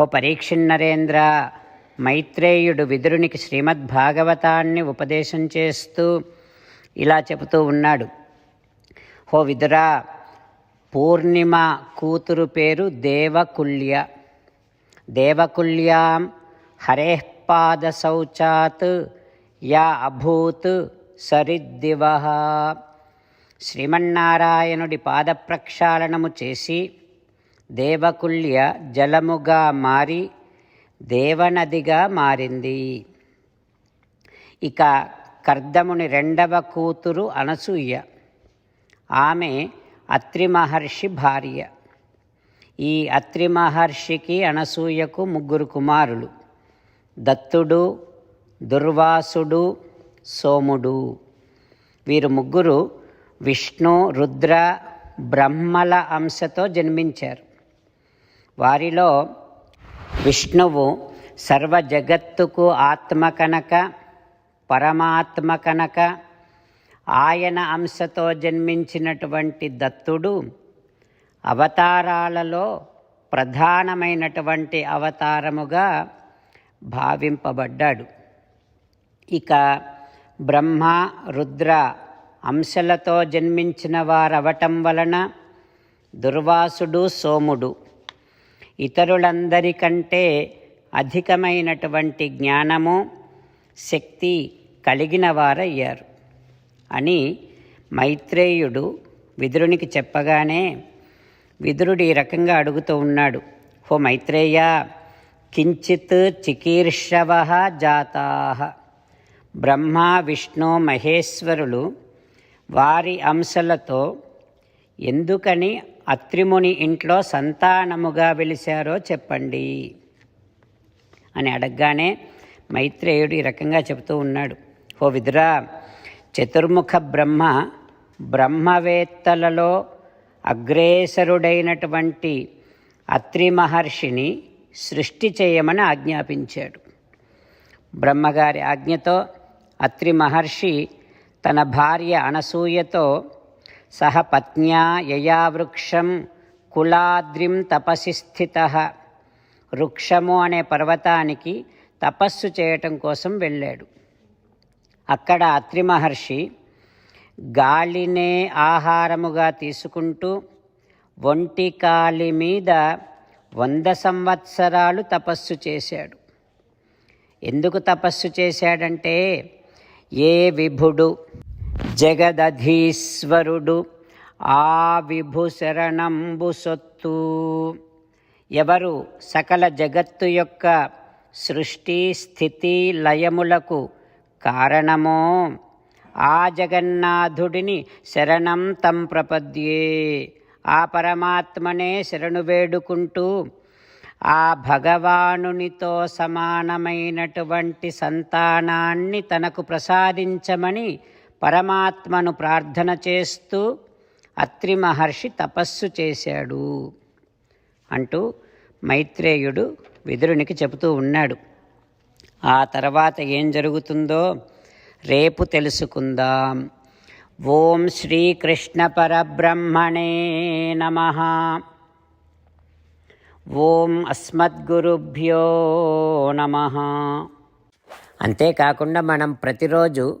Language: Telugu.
ఓ పరీక్షిన్నరేంద్ర మైత్రేయుడు విదురునికి శ్రీమద్భాగవతాన్ని ఉపదేశం చేస్తూ ఇలా చెబుతూ ఉన్నాడు. హో విదురా పూర్ణిమ కూతురు పేరు దేవకుల్య. దేవకుల్యాం హరేపాద శౌచాత్ యా అభూత్ సరిద్దివ శ్రీమన్నారాయణుడి పాద ప్రక్షాళనము చేసి దేవకుల్య జలముగా మారి దేవనదిగా మారింది. ఇక కర్దముని రెండవ కూతురు అనసూయ. ఆమె అత్రి మహర్షి భార్య. ఈ అత్రి మహర్షికి అనసూయకు ముగ్గురు కుమారులు. దత్తుడు దుర్వాసుడు సోముడు. వీరు ముగ్గురు విష్ణు రుద్ర బ్రహ్మల అంశతో జన్మించారు. వారిలో విష్ణువు సర్వ జగత్తుకు ఆత్మ కనుక పరమాత్మ కనుక ఆయన అంశతో జన్మించినటువంటి దత్తుడు అవతారాలలో ప్రధానమైనటువంటి అవతారముగా భావింపబడ్డాడు. ఇక బ్రహ్మ రుద్ర అంశలతో జన్మించిన వారవటం వలన దుర్వాసుడు సోముడు. ఇతరులందరికంటే అధికమైనటువంటి జ్ఞానము శక్తి కలిగిన వారయ్యారు. అని మైత్రేయుడు విదురునికి చెప్పగానే విదురుడు ఈ రకంగా అడుగుతూ ఉన్నాడు. హో మైత్రేయ కించిత్ చికీర్షవ జాతా. బ్రహ్మ విష్ణు మహేశ్వరులు వారి అంశలతో ఎందుకని అత్రిముని ఇంట్లో సంతానముగా వెలిశారో చెప్పండి. అని అడగగానే మైత్రేయుడు ఈ రకంగా చెబుతూ ఉన్నాడు. ఓ విదురా చతుర్ముఖ బ్రహ్మ బ్రహ్మవేత్తలలో అగ్రేసరుడైనటువంటి అత్రి మహర్షిని సృష్టి చేయమని ఆజ్ఞాపించాడు. బ్రహ్మగారి ఆజ్ఞతో అత్రి మహర్షి తన భార్య అనసూయతో సహ పత్న్యా యయావృక్షం కులాద్రిం తపసి స్థిత. వృక్షము అనే పర్వతానికి తపస్సు చేయటం కోసం వెళ్ళాడు. అక్కడ అత్రి మహర్షి గాలినే ఆహారముగా తీసుకుంటూ ఒంటి కాలి మీద వంద సంవత్సరాలు తపస్సు చేశాడు. ఎందుకు తపస్సు చేశాడంటే ఏ విభుడు జగదధీశ్వరుడు ఆ విభుశరణంబు సొత్తు. ఎవరు సకల జగత్తు యొక్క సృష్టి స్థితి లయములకు కారణమో ఆ జగన్నాథుడిని శరణం తం ప్రపద్యే. ఆ పరమాత్మనే శరణు వేడుకుంటూ ఆ భగవానునితో సమానమైనటువంటి సంతానాన్ని తనకు ప్రసాదించమని పరమాత్మను ప్రార్థన చేస్తూ అత్రి మహర్షి తపస్సు చేశాడు అంటూ మైత్రేయుడు విదురునికి చెబుతూ ఉన్నాడు. ఆ తర్వాత ఏం జరుగుతుందో రేపు తెలుసుకుందాం. ఓం శ్రీకృష్ణ పరబ్రహ్మణే నమ. ఓం అస్మద్గురుభ్యో నమ. అంతేకాకుండా మనం ప్రతిరోజు